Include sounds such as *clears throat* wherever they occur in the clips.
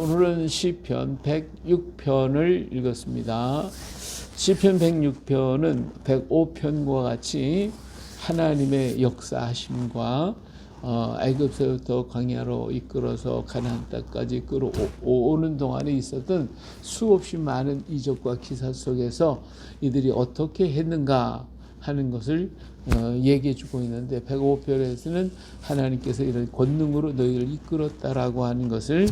오늘은 시편 106편을 읽었습니다. 시편 106편은 105편과 같이 하나님의 역사하심과 어, 애굽에서부터 광야로 이끌어서 가나안 땅까지 끌어오는 동안에 있었던 수없이 많은 이적과 기사 속에서 이들이 어떻게 했는가 하는 것을 어, 얘기해 주고 있는데 105편에서는 하나님께서 이런 권능으로 너희를 이끌었다라고 하는 것을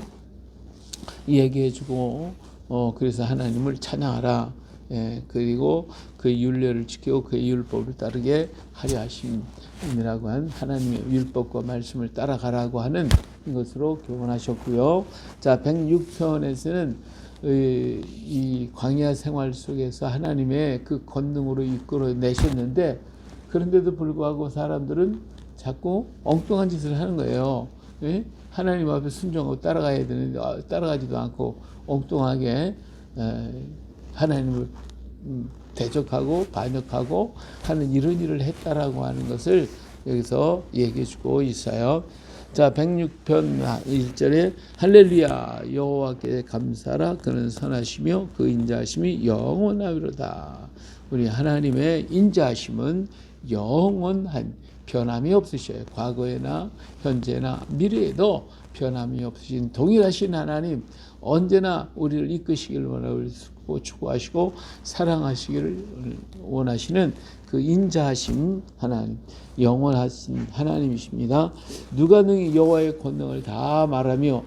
얘기해주고 어 그래서 하나님을 찬양하라. 예, 그리고 그 율례를 지키고 그 율법을 따르게 하려 하심이라고 한 하나님의 율법과 말씀을 따라가라고 하는 것으로 교훈하셨고요. 자, 106편에서는 이, 이 광야 생활 속에서 하나님의 그 권능으로 이끌어 내셨는데 그런데도 불구하고 사람들은 자꾸 엉뚱한 짓을 하는 거예요. 예? 하나님 앞에 순종하고 따라가야 되는데 아, 따라가지도 않고 엉뚱하게 에, 하나님을 음, 대적하고 반역하고 하는 이런 일을 했다라고 하는 것을 여기서 얘기해 주고 있어요. 자, 106편 1절에 할렐루야 여호와께 감사라 그는 선하시며 그 인자하심이 영원하리로다. 우리 하나님의 인자하심은 영원한 변함이 없으셔요. 과거에나 현재나 미래에도 변함이 없으신 동일하신 하나님 언제나 우리를 이끄시길 원하고 추구하시고 사랑하시기를 원하시는 그 인자하신 하나님 영원하신 하나님이십니다. 누가 능히 여호와의 권능을 다 말하며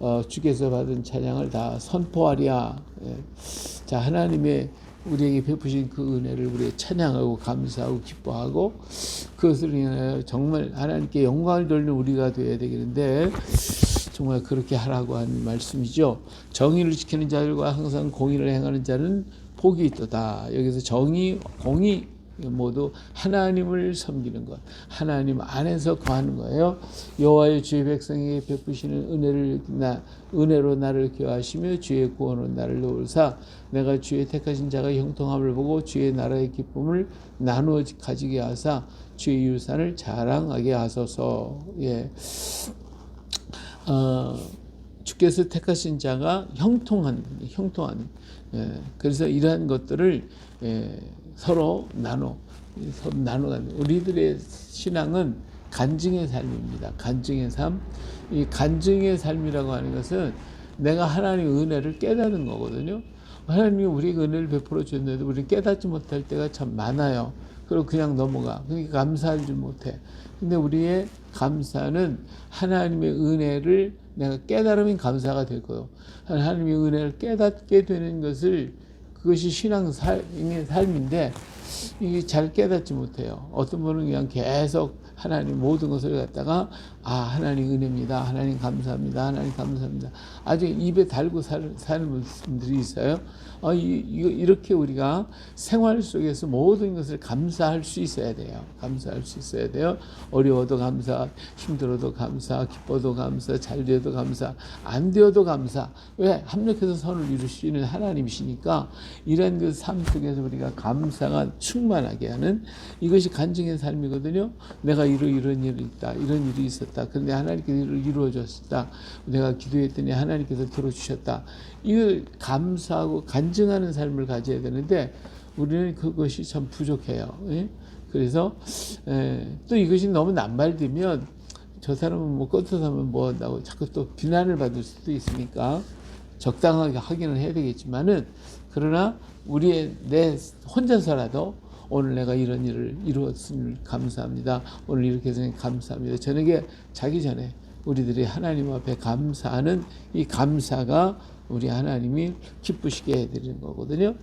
어, 주께서 받은 찬양을 다 선포하랴. 예. 자 하나님의 우리에게 베푸신 그 은혜를 우리 찬양하고 감사하고 기뻐하고 그것을 인하여 정말 하나님께 영광을 돌리는 우리가 되어야 되겠는데 정말 그렇게 하라고 하는 말씀이죠. 정의를 지키는 자들과 항상 공의를 행하는 자는 복이 있도다. 여기서 정의, 공의 모두 하나님을 섬기는 것, 하나님 안에서 거하는 거예요. 여호와의 주의 백성에게 베푸시는 은혜를 나 은혜로 나를 교하시며 주의 구원으로 나를 놓을사 내가 주의 택하신 자가 형통함을 보고 주의 나라의 기쁨을 나누어 가지게 하사 주의 유산을 자랑하게 하소서. 예. 어, 주께서 택하신 자가 형통한 형통한 예, 그래서 이러한 것들을 예, 서로 나눠 서로 나눠가는 우리들의 신앙은 간증의 삶입니다. 간증의 삶. 이 간증의 삶이라고 하는 것은 내가 하나님의 은혜를 깨닫는 거거든요. 하나님이 우리에게 은혜를 베풀어 주는데도 우리는 깨닫지 못할 때가 참 많아요. 그리고 그냥 넘어가. 그러니까 감사하지 못해. 근데 우리의 감사는 하나님의 은혜를 내가 깨달으면 감사가 될 거예요. 하나님의 은혜를 깨닫게 되는 것을 그것이 신앙 삶의 삶인데 이게 잘 깨닫지 못해요. 어떤 분은 그냥 계속 하나님 모든 것을 갖다가 아 하나님 은혜입니다. 하나님 감사합니다. 하나님 감사합니다. 아주 입에 달고 살, 사는 분들이 있어요. 어, 이, 이렇게 우리가 생활 속에서 모든 것을 감사할 수 있어야 돼요. 감사할 수 있어야 돼요. 어려워도 감사, 힘들어도 감사, 기뻐도 감사, 잘 되어도 감사, 안 되어도 감사. 왜 합력해서 선을 이루시는 하나님이시니까 이런 그 삶 속에서 우리가 감사가 충만하게 하는 이것이 간증의 삶이거든요. 내가 이런 이런 일이 있다, 이런 일이 있었다. 그런데 하나님께서 이루어졌다. 내가 기도했더니 하나님께서 들어주셨다. 이걸 감사하고 간 증하는 삶을 가져야 되는데 우리는 그것이 참 부족해요. 예? 그래서 에, 또 이것이 너무 남발되면 저 사람은 뭐 껐어서면 뭐 한다고 자꾸 또 비난을 받을 수도 있으니까 적당하게 하기는 해야 되겠지만은 그러나 우리의 내 혼자서라도 오늘 내가 이런 일을 이루었으니 감사합니다. 오늘 이렇게 해서 감사합니다. 저녁에 자기 전에 우리들이 하나님 앞에 감사하는 이 감사가 우리 하나님이 기쁘시게 해드리는 거거든요.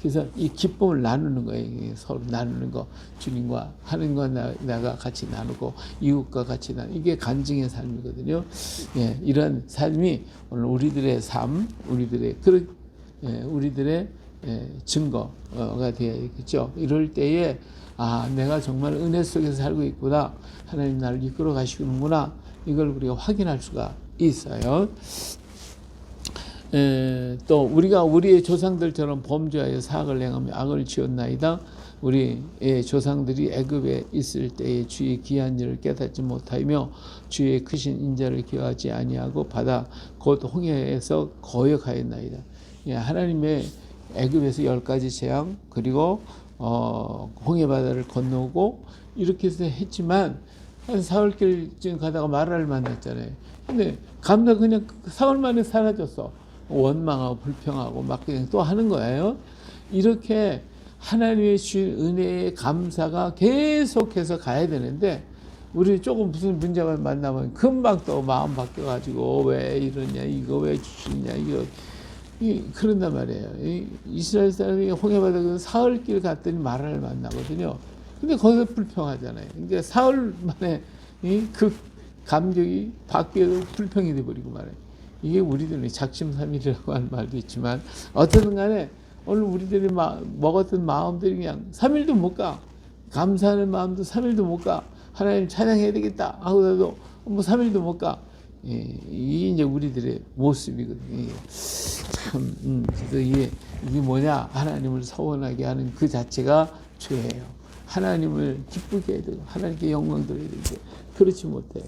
그래서 이 기쁨을 나누는 거예요. 서로 나누는 거. 주님과 하나님과 나, 내가 같이 나누고 이웃과 같이 나누 이게 간증의 삶이거든요. 예, 이런 삶이 오늘 우리들의 삶, 우리들의 그 예, 우리들의 예, 증거가 되어야겠죠. 이럴 때에 아 내가 정말 은혜 속에서 살고 있구나. 하나님 나를 이끌어 가시는구나. 이걸 우리가 확인할 수가 있어요. 에, 또 우리가 우리의 조상들처럼 범죄하여 사악을 행하며 악을 지었나이다. 우리 의 조상들이 애굽에 있을 때에 주의 귀한 일을 깨닫지 못하며 주의 크신 인자를 기억하지 아니하고 바다 곧 홍해에서 거역하였나이다. 예, 하나님의 애굽에서 열 가지 재앙 그리고 어, 홍해 바다를 건너고 이렇게 해서 했지만 한 사흘길쯤 가다가 마라를 만났잖아요. 근데 감다 그냥 그 사흘 만에 사라졌어. 원망하고 불평하고 막 또 하는 거예요. 이렇게 하나님의 주신 은혜의 감사가 계속해서 가야 되는데 우리 조금 무슨 문제만 만나면 금방 또 마음 바뀌어가지고 왜 이러냐 이거 왜 주시냐 이거 이 그런단 말이에요. 이 이스라엘 사람이 홍해바다 사흘길 갔더니 마라를 만나거든요. 근데 거기서 불평하잖아요. 그러니까 사흘 만에 이 그 감격이 바뀌어도 불평이 돼버리고 말이에요. 이게 우리들의 작심삼일이라고 하는 말도 있지만 어쨌든 간에 오늘 우리들이 마, 먹었던 마음들이 그냥 3일도 못 가. 감사하는 마음도 3일도 못 가. 하나님 찬양해야 되겠다 하고도 뭐 3일도 못 가. 예, 이게 이제 우리들의 모습이거든요. 이게 참, 음, 그래서 이게, 이게 뭐냐? 하나님을 서원하게 하는 그 자체가 죄예요. 하나님을 기쁘게 해야 하나님께 영광 돌려야 되고, 그렇지 못해.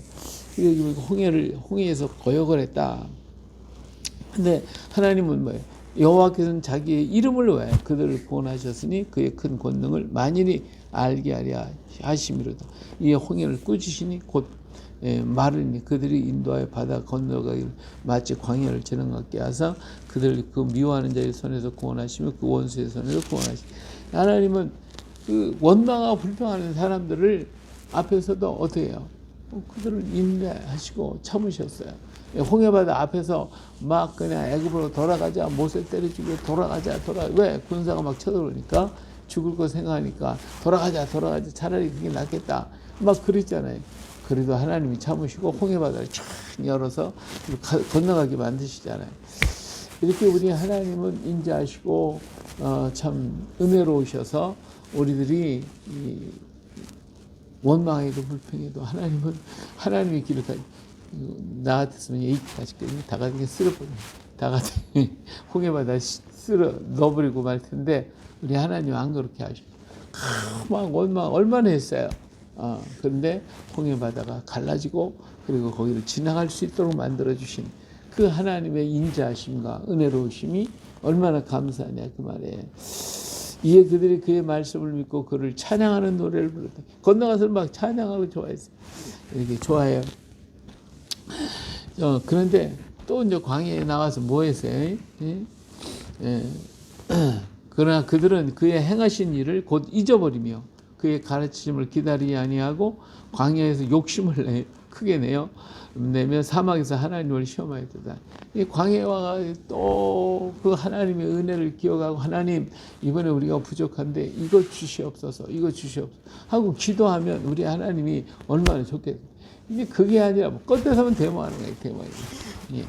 홍해를, 홍해에서 거역을 했다. 근데 하나님은 뭐예요? 여호와께서는 자기의 이름을 왜 그들을 구원하셨으니 그의 큰 권능을 만인이 알게 하려 하심이로다. 이에 홍해를 꾸짖으니 곧 예, 마르니 그들이 인도하여 바다 건너가기를 마치 광야를 지나가게 하사 그들을 그 미워하는 자의 손에서 구원하시며 그 원수의 손에서 구원하시. 하나님은 그 원망하고 불평하는 사람들을 앞에서도 어떻게 해요? 어, 그들을 인내하시고 참으셨어요. 예, 홍해바다 앞에서 막 그냥 애굽으로 돌아가자 못을 때려주고 돌아가자 돌아 왜 군사가 막 쳐들어오니까 죽을 거 생각하니까 돌아가자 돌아가자 차라리 그게 낫겠다 막 그랬잖아요. 그래도 하나님이 참으시고 홍해바다를 쫙 열어서 가- 건너가게 만드시잖아요. 이렇게 우리 하나님은 인자하시고 어, 참 은혜로우셔서 우리들이 이 원망해도 불평해도 하나님은 하나님의 길을 가. 나 같았으면 에이까지 다 같이 쓸어버려. 다 같이 *laughs* 홍해바다 쓸어 넣어버리고 말 텐데 우리 하나님 안 그렇게 하셔. 막 원망 얼마나 했어요. 어, 그런데 홍해바다가 갈라지고 그리고 거기를 지나갈 수 있도록 만들어 주신 그 하나님의 인자하심과 은혜로우심이 얼마나 감사하냐 그 말에. 이에 그들이 그의 말씀을 믿고 그를 찬양하는 노래를 부르다. 건너가서 막 찬양하고 좋아했어요. 이렇게 좋아해요. 어, 그런데 또 이제 광야에 나와서 뭐 했어요? 예? 예. *clears throat* 그러나 그들은 그의 행하신 일을 곧 잊어버리며 그의 가르침을 기다리지 아니하고 광야에서 욕심을 내, 크게 내요. 내면 사막에서 하나님을 시험하였다. 이 광야에 와가 또그 하나님의 은혜를 기억하고 하나님 이번에 우리가 부족한데 이거 주시옵소서 이거 주시옵소서 하고 기도하면 우리 하나님이 얼마나 좋겠어요. 근데 그게 아니라 뭐 껏대서면 데모하는 거예요, 데모. 예.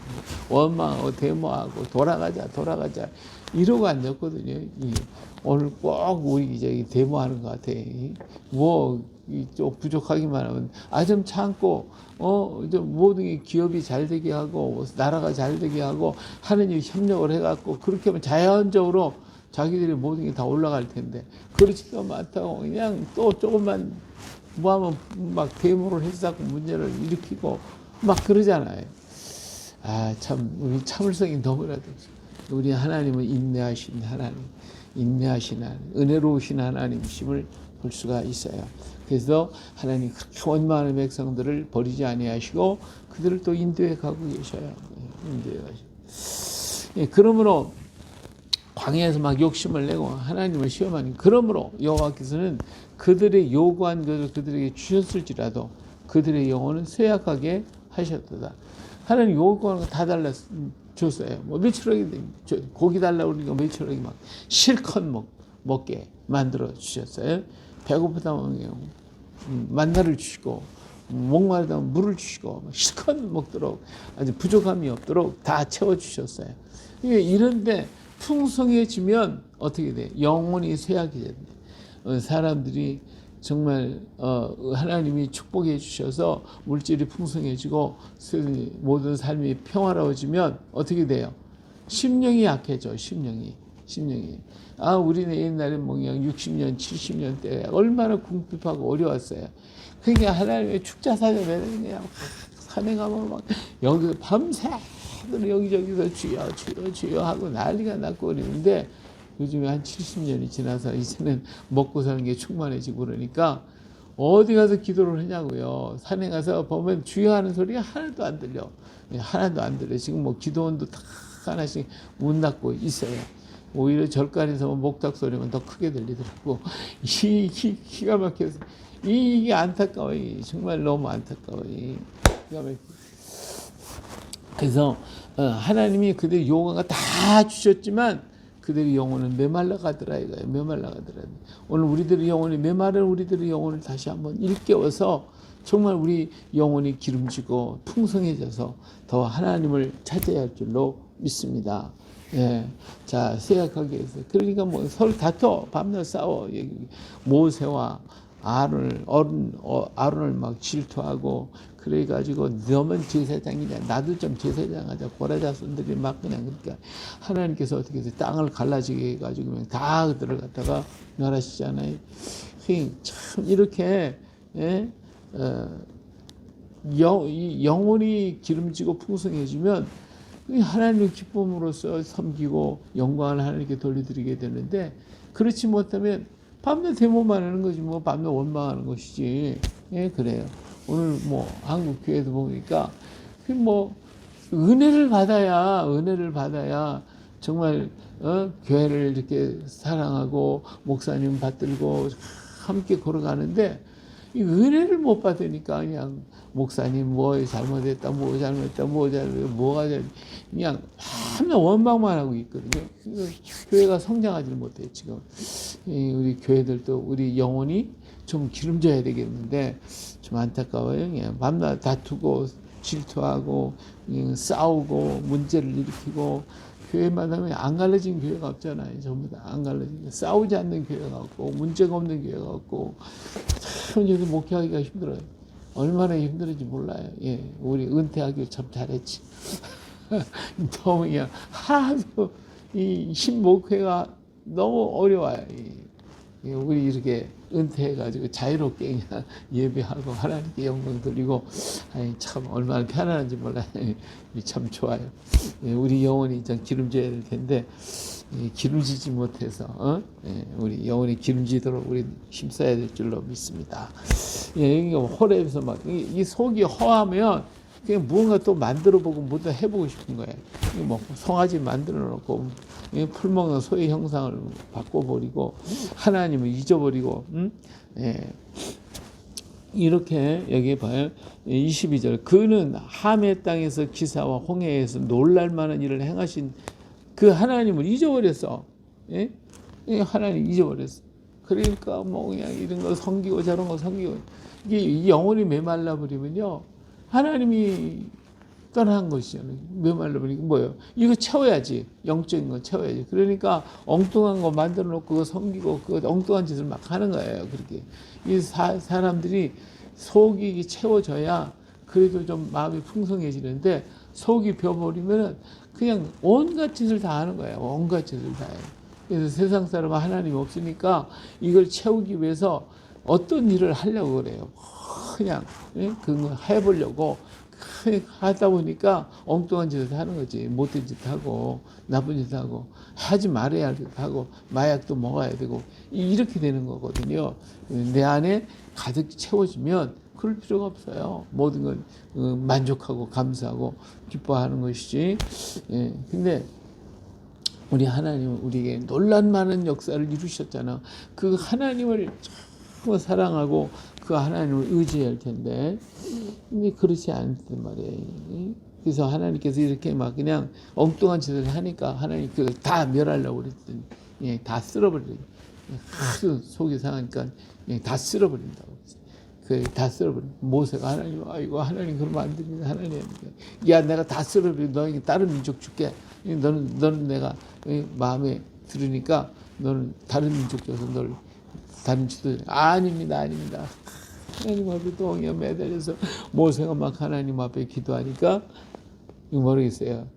원망하고 데모하고 돌아가자, 돌아가자 이러고 앉았거든요. 예. 오늘 꼭 우리 저기 데모하는 것 같아. 뭐 좀 부족하기만 하면 아 좀 참고 어 좀 모든 게 기업이 잘 되게 하고 뭐 나라가 잘 되게 하고 하느님 협력을 해갖고 그렇게 하면 자연적으로 자기들의 모든 게 다 올라갈 텐데 그렇지도 않다고 그냥 또 조금만 뭐 하면 막 데모를 해서 자꾸 문제를 일으키고 막 그러잖아요. 아, 참, 우리 참을성이 너무나도 없어. 우리 하나님은 인내하신 하나님, 인내하신 하나님, 은혜로우신 하나님이심을 볼 수가 있어요. 그래서 하나님 그렇게 원망하는 백성들을 버리지 아니하시고 그들을 또 인도해 가고 계셔요. 예, 인도해 가시고. 예, 그러므로 광야에서 막 욕심을 내고 하나님을 시험하니 그러므로 여호와께서는 그들의 요구한 것을 그들에게 주셨을지라도 그들의 영혼은 쇠약하게 하셨도다. 하나님 요구하는 거 다 달라 줬어요. 뭐 며칠억이 고기 달라 그러니까 며칠억이 막 실컷 먹, 먹게 만들어 주셨어요. 배고프다 보면 음, 만나를 주시고 목마르다 면 물을 주시고 실컷 먹도록 아주 부족함이 없도록 다 채워 주셨어요. 이런데 풍성해지면 어떻게 돼? 영혼이 쇠약해졌네. 어, 사람들이 정말 어, 하나님이 축복해 주셔서 물질이 풍성해지고 모든 삶이 평화로워지면 어떻게 돼요? 심령이 약해져. 심령이 심령이. 아, 우리는 옛날에 뭐 그냥 60년, 70년 때 얼마나 궁핍하고 어려웠어요. 그러니까 하나님의 축자사절에 그냥 산에 가면 막 여기서 밤새 여기저기서 주여, 주여, 주여 하고 난리가 났고 그러는데 요즘에 한 70년이 지나서 이제는 *laughs* 먹고 사는 게 충만해지고 그러니까 어디 가서 기도를 하냐고요. 산에 가서 보면 주여 하는 소리가 하나도 안 들려. 예, 하나도 안 들려. 지금 뭐 기도원도 다 하나씩 문 닫고 있어요. 오히려 절간에서 목탁 소리만 더 크게 들리더라고. *laughs* 이, 이 기가 막혀서 이, 이게 안타까워. 이, 정말 너무 안타까워. 이, 기가 막혀. 그래서 어, 하나님이 그들 용어가 다 주셨지만 그들의 영혼은 메말라 가더라 이거예요. 메말라 가더라. 오늘 우리들의 영혼이 메마른 우리들의 영혼을 다시 한번 일깨워서 정말 우리 영혼이 기름지고 풍성해져서 더 하나님을 찾아야 할 줄로 믿습니다. 예. 자, 세약하게 해서. 그러니까 뭐 서로 다퉈. 밤낮 싸워. 모세와 아론을, 어른, 어, 아론을 막 질투하고, 그래가지고 너만 제사장이냐. 나도 좀 제사장 하자. 고라자손들이 막 그냥 그러니까 하나님께서 어떻게 해서 땅을 갈라지게 해가지고 다 들어갔다가 멸하시잖아요. 그러니까 참 이렇게, 예? 어, 영, 이 영혼이 기름지고 풍성해지면 이 하나님의 기쁨으로써 섬기고 영광을 하나님께 돌려드리게 되는데 그렇지 못하면 밤낮 대모만 하는 거지 뭐 밤낮 원망하는 것이지 예 그래요 오늘 뭐 한국 교회도 보니까 그뭐 은혜를 받아야 은혜를 받아야 정말 어, 교회를 이렇게 사랑하고 목사님 받들고 함께 걸어가는데 이 은혜를 못 받으니까 그냥 목사님 뭐 잘못했다 뭐 잘못했다 뭐 잘못 뭐가 잘 그냥 맨날 원망만 하고 있거든요. 교회가 성장하지는 못해요 지금. 이 우리 교회들도 우리 영혼이 좀 기름져야 되겠는데 좀 안타까워요. 그냥 밤낮 다투고 질투하고 싸우고 문제를 일으키고 교회만 하면 안 갈라진 교회가 없잖아요. 전부 다 안 갈라진 싸우지 않는 교회가 없고 문제가 없는 교회가 없고 참 요즘 목회하기가 힘들어요. 얼마나 힘들은지 몰라요. 예, 우리 은퇴하기 참 잘했지. *laughs* 너무 그냥 하도 이 신목회가 너무 어려워요. 이, 이 우리 이렇게 은퇴해가지고 자유롭게 그냥 *laughs* 예배하고 하나님께 영광 돌리고 참 얼마나 편안한지 몰라요. *laughs* 참 좋아요. 예, 우리 영혼이 좀 기름져야 될 텐데 예, 기름지지 못해서 어? 예, 우리 영혼이 기름지도록 우리 힘써야 될 줄로 믿습니다. 예, 이게 호랩에서 막 이 속이 허하면 그냥 무언가 또 만들어보고 뭐다 해보고 싶은 거예요. 이뭐 송아지 만들어 놓고 이 풀먹는 소의 형상을 바꿔버리고 하나님을 잊어버리고 음? 예. 이렇게 여기 봐요. 22절 그는 함의 땅에서 기사와 홍해에서 놀랄만한 일을 행하신 그 하나님을 잊어버렸어. 예? 예, 하나님 잊어버렸어. 그러니까 뭐 그냥 이런 거 섬기고 저런 거 섬기고 이게 이 영혼이 메말라 버리면요 하나님이 떠난 것이죠. 메말라 버리니까 뭐예요? 이거 채워야지 영적인 거 채워야지. 그러니까 엉뚱한 거 만들어 놓고 그거 섬기고 그 엉뚱한 짓을 막 하는 거예요. 그렇게 이 사, 사람들이 속이 채워져야 그래도 좀 마음이 풍성해지는데 속이 벼버리면은 그냥 온갖 짓을 다 하는 거예요. 온갖 짓을 다 해요. 그래서 세상 사람은 하나님 없으니까 이걸 채우기 위해서 어떤 일을 하려고 그래요. 그냥 예? 그거 해보려고 하다 보니까 엉뚱한 짓을 하는 거지. 못된 짓 하고 나쁜 짓 하고 하지 말아야 할 짓 하고 마약도 먹어야 되고 이- 이렇게 되는 거거든요. 내 안에 가득 채워지면 그럴 필요가 없어요. 모든 건 어, 만족하고 감사하고 기뻐하는 것이지. 예. 근데 우리 하나님은 우리에게 놀란 많은 역사를 이루셨잖아. 그 하나님을 참 사랑하고 그 하나님을 의지해야 할 텐데, 근데 그렇지 않단 말이에요. 그래서 하나님께서 이렇게 막 그냥 엉뚱한 짓을 하니까 하나님 그걸 다 멸하려고 그랬더니, 예, 다 쓸어버리고, 하도 속이 상하니까 예, 다 쓸어버린다고. 그 다 쓸어버린 모세가 하나님 아이고 하나님 그러면 안 됩니다 하나님 야 내가 다 쓸어버린 너에게 다른 민족 줄게 너는 너는 내가 이 마음에 들으니까 너는 다른 민족 줘서 너를 다른 지도 아닙니다 아닙니다 하나님 앞에 동에 매달려서 모세가 막 하나님 앞에 기도하니까 모르겠어요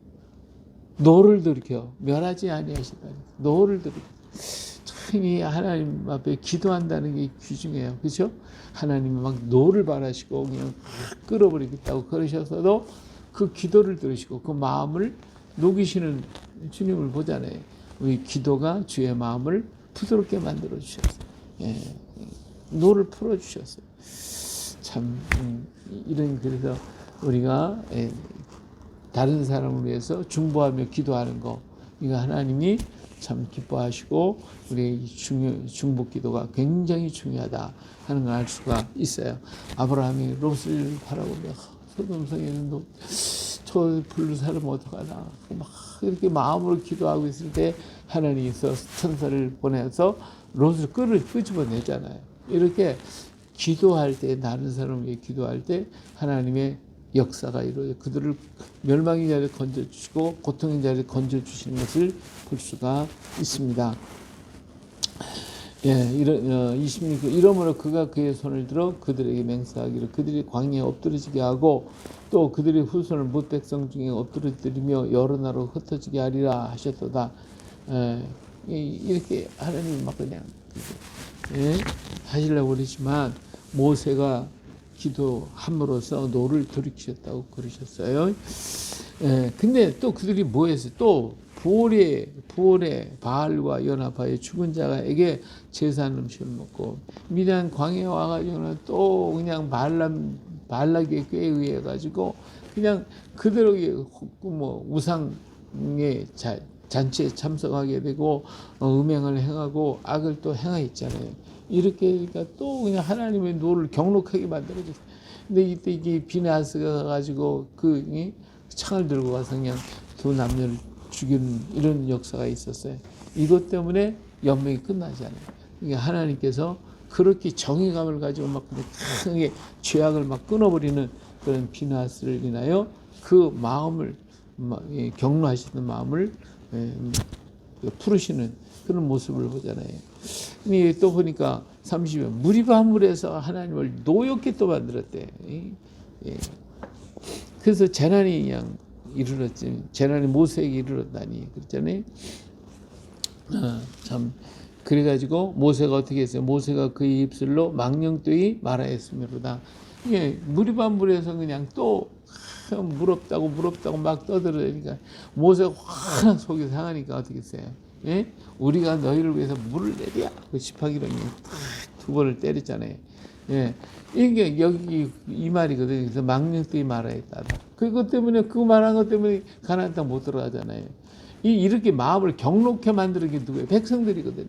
노를 들켜 멸하지 아니하시다. 노를 들켜. 참이 하나님 앞에 기도한다는 게 귀중해요. 그렇죠? 하나님이 막 노를 바라시고 그냥 확 끌어버리겠다고 그러셔서도 그 기도를 들으시고 그 마음을 녹이시는 주님을 보잖아요. 우리 기도가 주의 마음을 부드럽게 만들어 주셨어요. 예, 노를 풀어 주셨어요. 참 음, 이런 그래서 우리가 예, 다른 사람을 위해서 중보하며 기도하는 거 이거 하나님이 참 기뻐하시고 우리의 중요 중보 기도가 굉장히 중요하다 하는 걸 알 수가 있어요. 아브라함이 롯을 바라보며 소돔성에는 저 불로 살면 어떡하나 막 이렇게 마음으로 기도하고 있을 때 하나님께서 천사를 보내서 롯을 끌을 끄집어내잖아요. 이렇게 기도할 때 다른 사람을 위해 기도할 때 하나님의 역사가 이루어져 그들을 멸망의 자리에 건져 주시고 고통의 자리에 건져 주시는 것을 볼 수가 있습니다. 예, 이런 어, 26절 이러므로 그가 그의 손을 들어 그들에게 맹세하기를 그들이 광야에 엎드러지게 하고 또 그들의 후손을 못 백성 중에 엎드러뜨리며 여러 나라로 흩어지게 하리라 하셨도다. 예, 이- 이렇게 하나님 막 그냥 예, 하시려고 그러지만 모세가 기도함으로써 노를 돌이키셨다고 그러셨어요. 예, 근데 또 그들이 뭐 했어요? 또 부올의 부올의 바알과 연합하여 죽은 자에게 제사한 음식을 먹고 미디안 광야에 와가지고는 또 그냥 발람 발락의 꾀에 의해 가지고 그냥 그대로 뭐 우상의 자, 잔치에 참석하게 되고 어, 음행을 행하고 악을 또 행하였잖아요. 이렇게 그러니까 또 그냥 하나님의 노를 경록하게 만들어줬어요. 근데 이때 이게 비나스가 가지고 그 이, 창을 들고 가서 그냥 두 남녀를 죽이는 이런 역사가 있었어요. 이것 때문에 연맹이 끝나지 않아요. 그러니까 하나님께서 그렇게 정의감을 가지고 막 크게 죄악을 막 끊어버리는 그런 비나스를 인하여 그 마음을 마- 예, 경로하시는 마음을 예, 풀으시는 그런 모습을 보잖아요. 또 보니까 30년 무리반물에서 하나님을 노엽게 또 만들었대. 예. 그래서 재난이 그냥 이르렀지. 재난이 모세에게 이르렀다니 그랬잖아요. 아, 참 그래가지고 모세가 어떻게 했어요? 모세가 그의 입술로 망령되이 말하였으므로다. 이게 무리반 물에서 그냥 또 무럽다고 무럽다고 막 떠들으니까 모세가 화나 속이 상하니까 어떻게 했어요? 예? 우리가 너희를 위해서 물을 내랴. 그 십하기로 두 번을 때렸잖아요. 예. 이게 여기 이 말이거든요. 그래서 망령되이 말하였다. 그것 때문에 그 말한 것 때문에 가나안 땅 못 들어가잖아요. 이 이렇게 마음을 경록해 만드는 게 누구예요? 백성들이거든.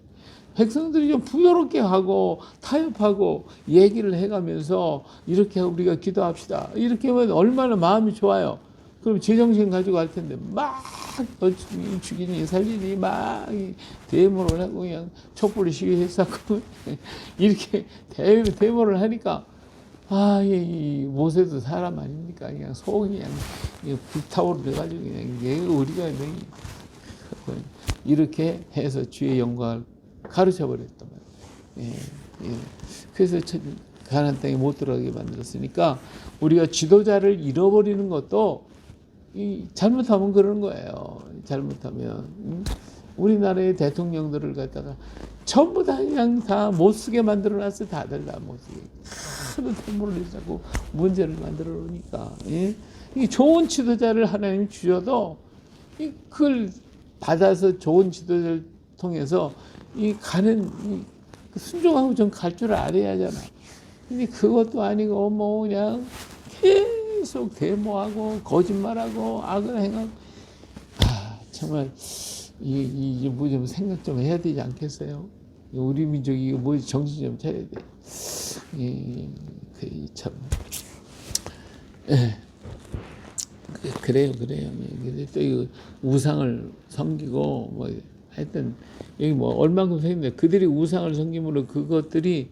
백성들이 좀 부드럽게 하고 타협하고 얘기를 해가면서 이렇게 우리가 기도합시다. 이렇게 하면 얼마나 마음이 좋아요. 그럼 제정신 가지고 할 텐데 막너 죽이니 살리니 막 대모를 하고 그냥 촛불을 시위했었고 *laughs* 이렇게 대, 대모를 하니까 아, 이, 이 모세도 사람 아닙니까? 그냥 속이 그냥 불타오르가지고 그냥 얘 우리가 그냥 이렇게 해서 주의 영광을 가르쳐 버렸단 말이에요. 예, 예. 그래서 가나안 땅에 못 들어가게 만들었으니까 우리가 지도자를 잃어버리는 것도 이 잘못하면 그러는 거예요. 잘못하면 음? 우리나라의 대통령들을 갖다가 전부 다 그냥 다 못 쓰게 만들어 놨어 다들 다 못 쓰게 하도 대물을 자꾸 문제를 만들어 놓으니까 예? 이 좋은 지도자를 하나님 주셔도 이 그걸 받아서 좋은 지도자를 통해서 이 가는 이 순종하고 좀 갈 줄 알아야 하잖아. 근데 그것도 아니고 뭐 그냥 계속 데모하고 거짓말하고 악을 행하고 아 정말 이 이 뭐 좀 생각 좀 해야 되지 않겠어요? 우리 민족이 뭐 정신 좀 차려야 돼. 이참 예. 그- 그래요, 그래요. 근데 또 이거 우상을 섬기고 뭐 하여튼 여기 뭐 얼만큼 생겼는데 그들이 우상을 섬김으로 그것들이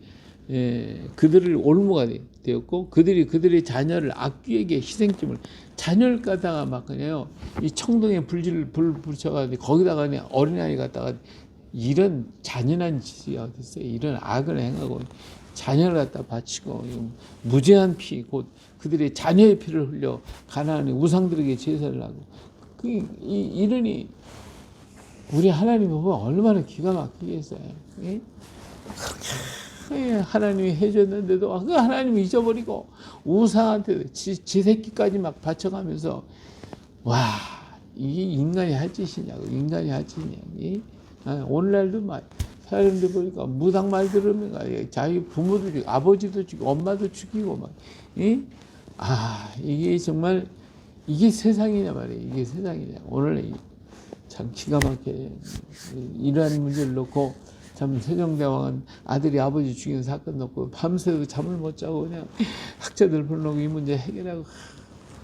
예, 그들을 올무가 되- 되었고 그들이 그들의 자녀를 악귀에게 희생점을 자녀를 갖다가 막 그냥요 이 청동에 불질 불 붙여가지고 거기다가 그냥 어린아이 갖다가 이런 잔인한 짓이 어디 있어요? 이런 악을 행하고 자녀를 갖다 바치고 무제한 피 곧 그들의 자녀의 피를 흘려 가나안의 우상들에게 제사를 하고 그, 이, 이러니 우리 하나님 보면 얼마나 기가 막히겠어요. 예? 그렇게 하나님이 해줬는데도 그 하나님 잊어버리고 우상한테 지, 지 새끼까지 막 바쳐가면서 와 이게 인간이 할 짓이냐고 인간이 할 짓이냐. 예? 아, 오늘날도 막 사람들 보니까 무당 말 들으면 막 자기 부모도 죽이고 아버지도 죽이고 엄마도 죽이고 막 예? 아 이게 정말 이게 세상이냐 말이에요. 이게 세상이냐. 오늘 이- 참 기가 막혀 이러한 문제를 놓고 참 세종대왕은 아들이 아버지 죽인 사건 놓고 밤새도 잠을 못 자고 그냥 학자들 불러고 이 문제 해결하고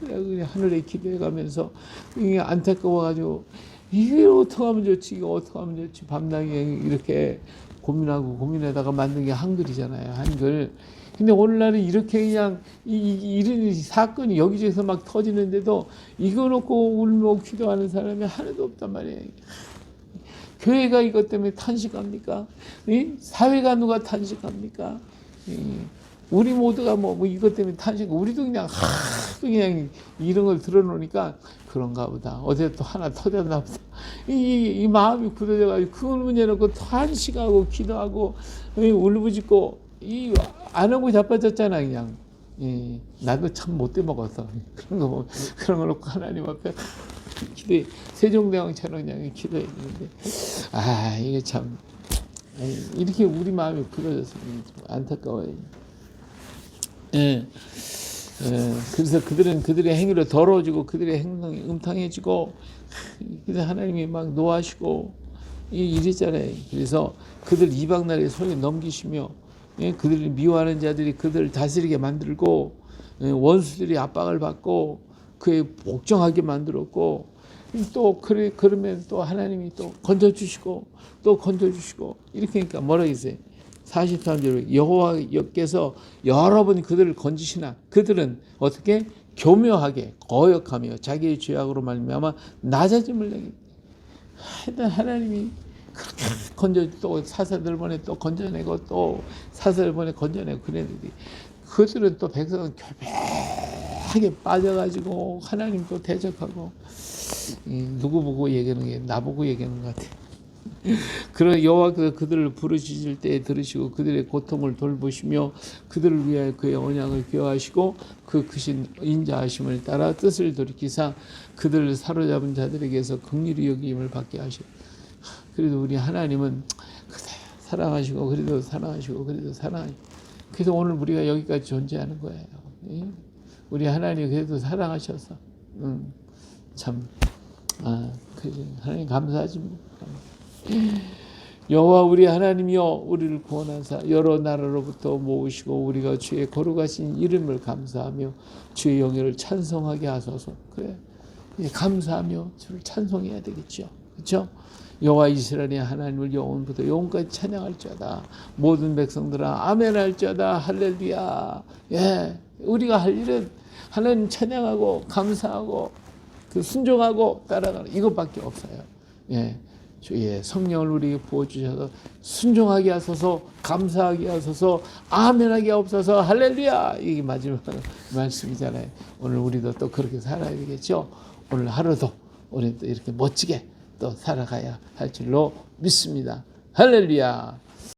그냥 그냥 하늘에 기도해가면서 이게 안타까워가지고 이게 어떻게 하면 좋지 이거 어떻게 하면 좋지. 밤낮에 이렇게 고민하고 고민하다가 만든 게 한글이잖아요 한글. 근데 오늘날은 이렇게 그냥 이, 이, 이런 사건이 여기저기서 막 터지는데도 이거 놓고 울며 기도하는 사람이 하나도 없단 말이에요 교회가 이것 때문에 탄식합니까? 이? 사회가 누가 탄식합니까? 이, 우리 모두가 뭐, 뭐 이것 때문에 탄식, 우리도 그냥 하도 그냥 이런 걸 들어놓으니까 그런가 보다. 어제 또 하나 터졌나 보다. 이, 이, 이 마음이 굳어져가지고 그 문제 놓고 탄식하고 기도하고 이 울부짖고 이 안 하고 자빠졌잖아 그냥. 예, 나도 참 못돼 먹었어. 그런 거 그런 거 놓고 하나님 앞에 기도해 세종대왕처럼 그냥 기도했는데 아 이게 참 이렇게 우리 마음이 부러졌으면 좀 안타까워요. 예. 예, 그래서 그들은 그들의 행위로 더러워지고 그들의 행동이 음탕해지고 그래서 하나님이 막 노하시고 이 이랬잖아요. 그래서 그들 이방 나라의 손에 넘기시며 예, 그들을 미워하는 자들이 그들을 다스리게 만들고 예, 원수들이 압박을 받고 그에 복종하게 만들었고 또 그래 그러면 또 하나님이 또 건져 주시고 또 건져 주시고 이렇게 하니까 뭐라 했어요? 43절 여호와께서 여러 번 그들을 건지시나 그들은 어떻게 교묘하게 거역하며 자기의 죄악으로 말미암아 낮아짐을 내게 하여튼 하나님이 그렇게 건져 또 사사들 보내 또 건져내고 또 사사들 보내 건져내고 그랬는데 그들은 또 백성은 교묘하게 빠져가지고 하나님 또 대적하고 이 누구 보고 얘기하는 게 나보고 얘기하는 것 같아. 그런 여호와께서 그들을 부르짖을 때 들으시고 그들의 고통을 돌보시며 그들을 위하여 그의 언약을 기억하시고 그 크신 인자하심을 따라 뜻을 돌이키사 그들을 사로잡은 자들에게서 긍휼히 여김을 받게 하시고 그래도 우리 하나님은 사랑하시고 그래도 사랑하시고 그래도 사랑하시고 그래서 오늘 우리가 여기까지 존재하는 거예요. 예? 우리 하나님 그래도 사랑하셔서 음, 참 아, 그래 하나님 감사하지 뭐. 여호와 우리 하나님이여 우리를 구원하사 여러 나라로부터 모으시고 우리가 주의 거룩하신 이름을 감사하며 주의 영예를 찬송하게 하소서. 그래. 예, 감사하며 주를 찬송해야 되겠죠. 그렇죠? 여호와 이스라엘의 하나님을 영원부터 영원까지 찬양할지어다. 모든 백성들아 아멘 할지어다. 할렐루야. 예. 우리가 할 일은 하나님 찬양하고 감사하고 그 순종하고 따라가는 이것밖에 없어요. 예. 주의 성령을 우리에게 부어주셔서 순종하게 하소서 감사하게 하소서 아멘하게 하옵소서 할렐루야! 이게 마지막 *laughs* 말씀이잖아요. 오늘 우리도 또 그렇게 살아야 되겠죠? 오늘 하루도 우리 또 이렇게 멋지게 또 살아가야 할 줄로 믿습니다. 할렐루야